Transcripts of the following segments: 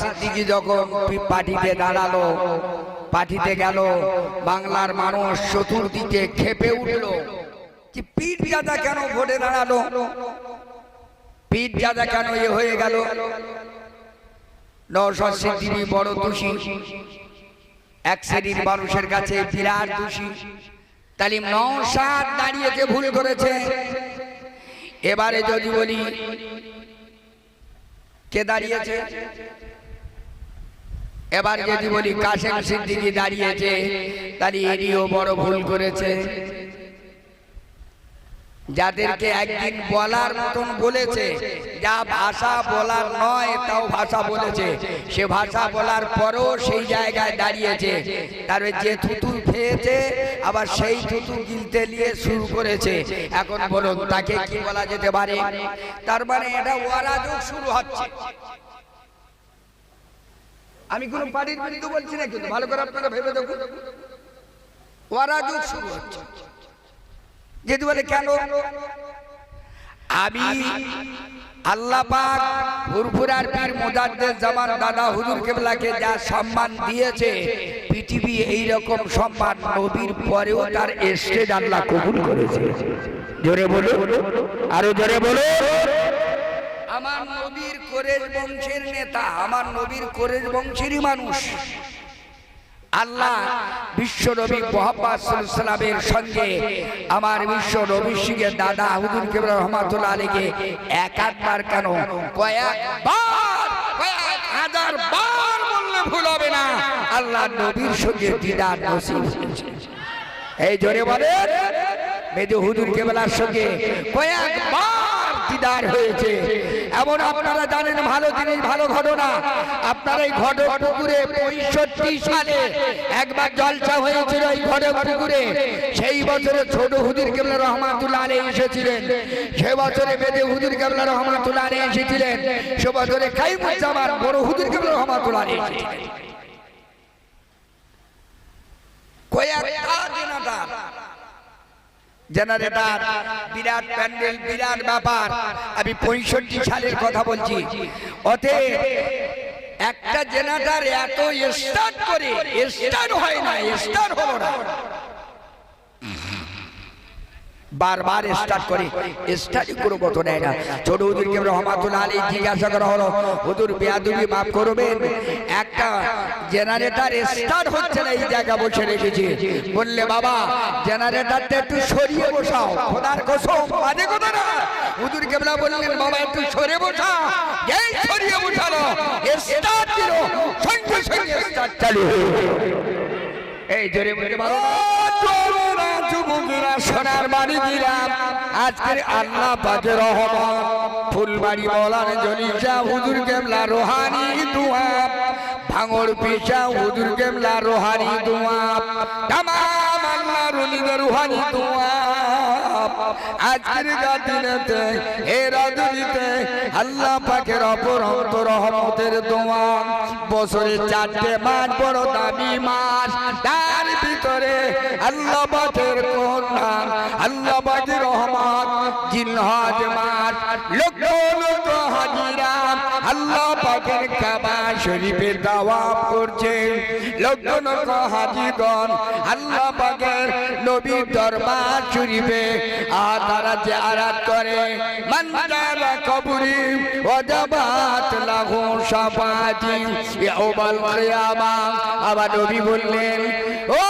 সিদ্দিকি যখন পার্টিতে দাঁড়াল, পার্টিতে গেল, বাংলার মানুষ চতুর্দিকে খেপে উঠল যে পীর জাদা কেন ভোটে দাঁড়াল? পীর জাদা কেন এ হয়ে গেল? নওশাদ সিদ্দিকী বড় দোষী। এক শ্রেণির মানুষের কাছে বিরাট দোষী। তালিম নওশাদ দাঁড়িয়েছে ভুল করেছে। এবারে যদি বলি, কে দাঁড়িয়েছে? এবার যদি বলি কাশেম সিদ্দিকি দাঁড়িয়েছে এরিও বড় ভুল করেছে। যাদেরকে একদিন বলার মতন বলেছে, যা ভাষা বলার নয়, তাও ভাষা বলেছে। সে ভাষা বলার পরও সেই জায়গায় দাঁড়িয়েছে। তার যে থুতু খেয়েছে, আবার সেই থুতু গিলতে নিয়ে শুরু করেছে। এখন বলুন, তাকে কি বলা যেতে পারে? তার মানে এটা ওয়ারাজক শুরু হচ্ছে। আমি কোন পার্টির বিরুদ্ধে বলছি না কিন্তু ভালো করে আপনারা ভেবে দেখুন। ওয়ারাজক শুরু হচ্ছে যেহেতু বলে কেন? আমি আল্লাহ পাক ফুরফুরার পীর মুজাদ্দেদ জামান দাদা হুজুর কেবলাকে যা সম্মান দিয়েছে পৃথিবী এই রকম সম্মান নবীর পরেও তার স্টেজ আল্লাহ কবুল করেছে। জোরে বলো আরও জোরে বলো আমার নবীর কোরেজ বংশের নেতা, আমার নবীর কোরেজ বংশেরই মানুষ। আল্লাহ বিশ্ব নবী মোহাম্মদ সাল্লামের সঙ্গে আমার বিশ্ব নবী সিংহের দাদা হুদুর কেবল রহমাতুল্লাহ আলীকে একাধবার কেন? কয়েকবার কয়েক হাজার বার বললে ভুল হবে না। আল্লাহ নবীর সঙ্গে দিদার। এই জোরে বলে মেজে হুদুর কেবলার সঙ্গে কয়েকবার দিদার হয়েছে। এমন আপনারা জানেন ভালো জিনিস, ভালো ঘটনা। আপনার এই ঘট পুকুরে পঁয়ষট্টি সালে একবার জলসা হয়েছিল এই ঘট পুকুরে। সেই বছরে ছোট হুজুর কেবলা রহমাতুল্লাহ আলী এসেছিলেন। সে বছরে বেদে হুজুর কেবলা রহমাতুল্লাহ আলী এসেছিলেন। সে বছরে খাইমুজ্জামান বড় হুজুর কেবলা রহমাতুল্লাহ আলী এসেছিলেন। কয়েকটা জেনারেটর জেনারেটর, বিরাট প্যান্ডেল, বিরাট ব্যাপার। আমি পঁয়ষট্টি সালের কথা বলছি। অতএব একটা জেনারেটর এত স্টার্ট করে স্টার্ট হয় না স্টার্ট হলো না। বারবার স্টার্ট করে। স্টার্ট কোনো মতো নেয় না। ছোট হুজুরকে রহমাতুল্লাহ আলী জিজ্ঞাসা করা হলো, হুজুর, বেয়াদুবি মাফ করবেন? একটা জেনারেটর স্টার্ট হচ্ছে না, এই জায়গা বসে রেখেছি। বললে, বাবা জেনারেটরটা একটু সরিয়ে বসাও। খোদার কসম, বাজে কথা না। হুজুর কেবলা বললেন, বাবা, একটু সরে বসা। এই সরিয়ে বসালো। স্টার্ট দিল। সঙ্গে সঙ্গে স্টার্ট চালু। এই জোরে বলতে পারো যুবকেরা সোনার বাড়ি দিলাম। আজকের আল্লাহ রহমান ফুলবাড়ি বলার হুজুর কেমলা রোহানি দুয়া। ভাঙর পিসা হুজুর কেমলা রোহানি দুয়া। তামাম আল্লাহ রুলিদের রুহানি দুয়া। আজকের গাদিনেতে, এ রাজনীতে আল্লাহ পাকের অপরন্ত রহমতের দোয়া। বছরে চারটে মাস, বড় দামি মাস। ভিতরে আল্লাহ পাকের কন্যা আল্লাহ পাকের রহমত জিনহাজ মাস লক্ষ লক্ষ হাজিরা। আল্লাহ পাকের কাবা শরীফে দাওয়াত করছে লক্ষ হাজিগণ, আল্লাহ পাকের নবীর দরবার শরীফে আর তারা যে আরাত করে কবরি আবার নবী বললেন, ও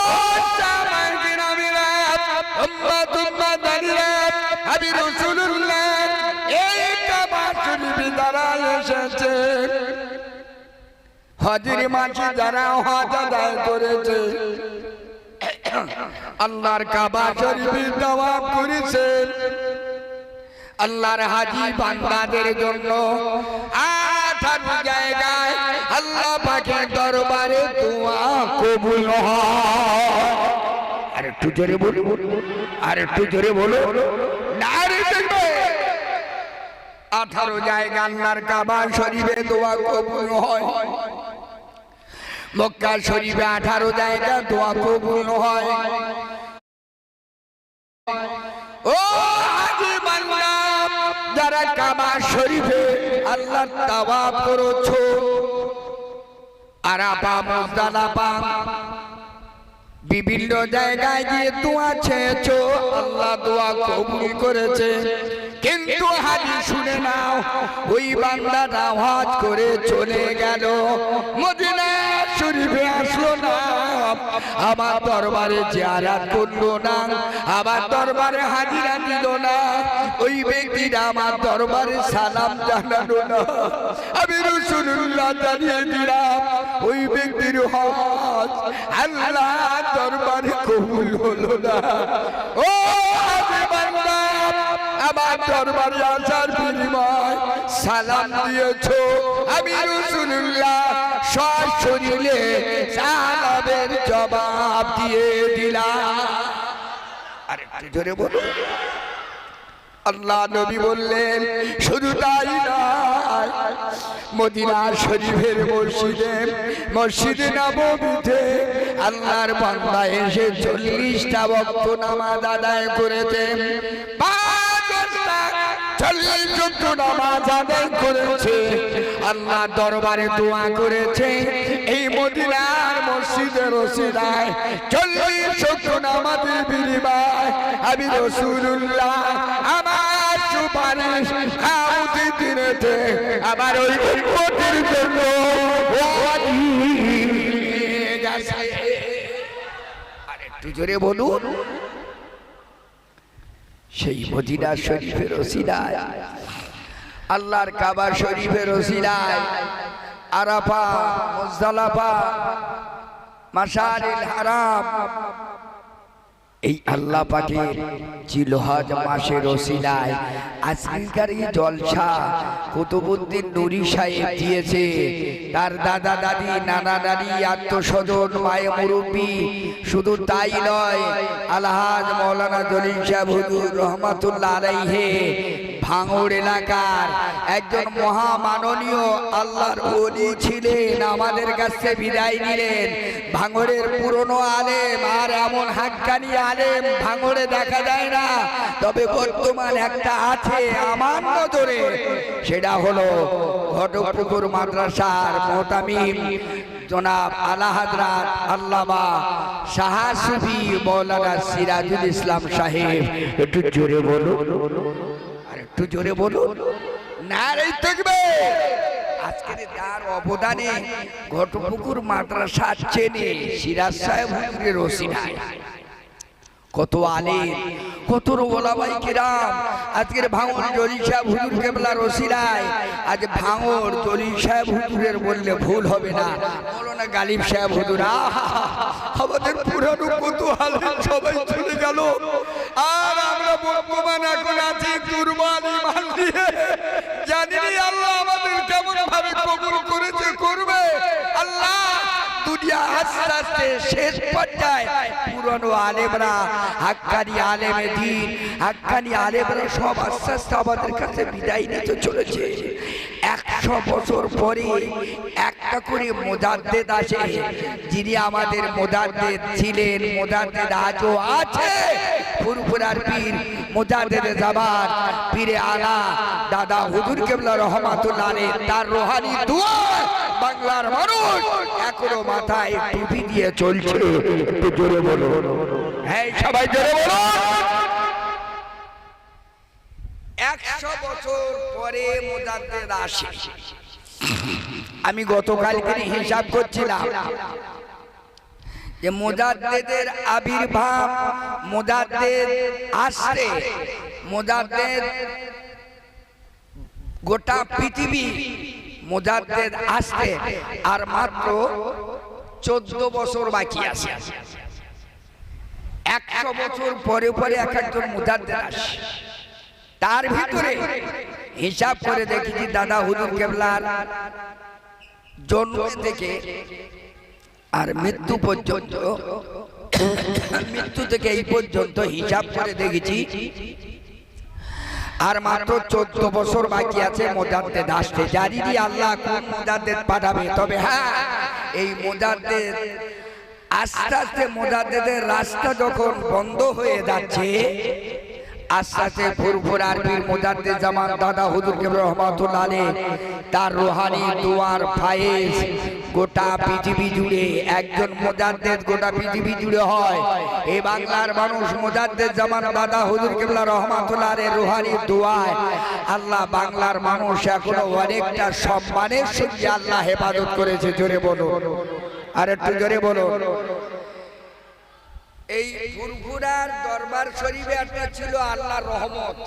আমি রাসূলুল্লাহ এসেছে। হাজির মাঝি যারা হজ আদায় করেছে। আল্লাহর কাবা শরীফে দাওয়াত করেছেন আল্লাহর হাজি বান্দাদের জন্য আঠারো জায়গায় আল্লাহ পাকের দরবারে দোয়া কবুল হয়। আর একটু জোরে বলো আর একটু জোরে বলো নারে দেখবে। আঠারো জায়গা আল্লাহর কাবা শরীফে দোয়া কবুল হয়। মক্কা শরীফে আঠারো জায়গা দোয়া কবুল হয়। ও বান্দা, যারা কাবা শরীফে আল্লাহ তাওয়াব করেছ আরাপা মুজদালাপা বিভিন্ন জায়গায় গিয়ে দোয়া চেয়েছো, আল্লাহ দোয়া কবুল করেছে। কিন্তু হাজি শুনে নাও, ওই বান্দাটা হজ করে চলে গেল। মদিনা শরীফে আসলো না। আমার দরবারে জিয়ারাত করল না। আমার দরবারে হাজিরা দিল না। ওই ব্যক্তিটা আমার দরবারে সালাম জানালো না। আমি রসুল্লাহ জানিয়ে দিলাম, ওই ব্যক্তির হজ আল্লাহ দরবারে কবুল হলো না। ও আমার দরবারে আসার বিনিময় সালাম আমি রসুল্লাহ সশরীরে সালামের জবাব দিয়ে দিলাম। বলো আল্লাহ নবী বললেন, শুধু তাই নয়, মদিনা শরীফের মসজিদে মসজিদে নবমীতে আল্লাহর বান্দা এসে চল্লিশটা বক্ত নামাজ আদায় করেছে। পাঁচ ঘণ্টা দরবারে দোয়া করেছে। এই মদিনার মসজিদের রসিদায় চল্লিশ চোদ্দ নামাজের বিনিময় আমি রসুল্লাহ আমার সুপারিশ আউতি দিনেতে আমার ওই উন্নতির জন্য আর একটু জোরে বলুন। সেই মদিনা শরীফের ওসিলায়। আল্লাহর কাবা শরীফের ওসিলায়। আরাফা মুজদালাফা মাশারিল হারাম। এই আল্লাহ পাকের জিলহজ মাসের ওসিলায় আজকালকার এই জলসা কুতুবুদ্দিন নুরি সাহেব দিয়েছে। তার দাদা দাদি, নানা নানি, আত্মস্বজন, মায়ে মুরব্বী, শুধু তাই নয়, আলহাজ মৌলানা জলিল সাহেব হুজুর রহমাতুল্লাহ ভাঙড় এলাকার একজন মহামাননীয় আল্লাহর ওলি ছিলেন, আমাদের কাছে বিদায় নিলেন। ভাঙড়ের পুরনো আলেম আর এমন হাক্কানি আলেম ভাঙড়ে দেখা যায় না। তবে বর্তমান একটা আছে আমার নজরে, সেটা হলো ঘটপুকুর মাদ্রাসার মোহতামিম জনাব আলা হাজরাত আল্লামা শাহা মৌলানা সিরাজুল ইসলাম সাহেব। একটু জোরে বলো একটু জোরে বলুন। না রে থাকবে। আজকের তার অবদানে কত কত আজকের আজ ভাঙর জলি সাহেব হুজুরের বললে ভুল হবে না। বলো না গালিব সাহেব হুজুর! আমাদের পুরানো কত আলে সবাই চলে গেল। আর বর্তমান এখন আছে কুরবানি মান দিয়ে জানি আল্লাহ? আস্তে আস্তে শেষ পর্যায়ে পুরনো আলেমরা, হাক্কানি আলেমে দিন, হাক্কানি আলেমরা সব আস্তে আস্তে আমাদের কাছে বিদায় নিতে চলেছে। একশো বছর পরে একটা করে মোজাদ্দেদ আসে, যিনি আমাদের মোজাদ্দেদ ছিলেন, মোজাদ্দেদ আজও আছে। ফুরফুরার পীর মোজাদ্দেদে জামান পীরে আলা, দাদা হুজুর কেবলা রহমাতুল্লাহ তার রোহানি দুয়া বাংলার মানুষ এখনও মাথায় টুপি দিয়ে চলছে। জোরে বলো হ্যাঁ সবাই জোরে বলো একশো বছর পরে মোজাদ্দেদ আসে। আমি গতকালকে হিসাব করছিলাম যে মোজাদ্দেদের আবির্ভাব, মোজাদ্দেদ আসছে মোজাদ্দেদ গোটা পৃথিবী মোজাদ্দেদ আসতে আর মাত্র চোদ্দ বছর বাকি আছে। একশো বছর পরে পরে এক একজন মোজাদ্দেদ আসে। তার ভিতরে হিসাব করে দেখেছি দাদা হুজুর কেবলার জন্ম থেকে আর মৃত্যু পর্যন্ত, মৃত্যু থেকে এই পর্যন্ত হিসাব করে দেখেছি আর মাত্র চোদ্দ বছর বাকি আছে মোজাদ্দেদ আসতে জানি দি আল্লাহ কোন মোজাদ্দেদ পাঠাবে? তবে হ্যাঁ এই মোজাদ্দেদ আস্তে আস্তে মোজাদ্দেদের রাস্তা যখন বন্ধ হয়ে যাচ্ছে, আস্তে আস্তে ফুরফুর মুজাদ্দিদ জামান দাদা হুজুর রহমাতুল্লাহ তার রুহানি, দুয়ার, ফায়েজ গোটা পৃথিবী জুড়ে একজন মুজাদ্দিদ গোটা পৃথিবী জুড়ে হয়। এই বাংলার মানুষ মুজাদ্দিদ জামান দাদা হুজুর কেবলা রহমাতুল্লাহ রুহানি দুয়ায়। আল্লাহ বাংলার মানুষ এখনও অনেকটা সম্মানের সঙ্গে আল্লাহ হেফাজত করেছে, জোরে বলো আর একটু জোরে বলো এই ফুরফুরার দরবার শরীফে একটা ছিল আল্লাহর রহমত।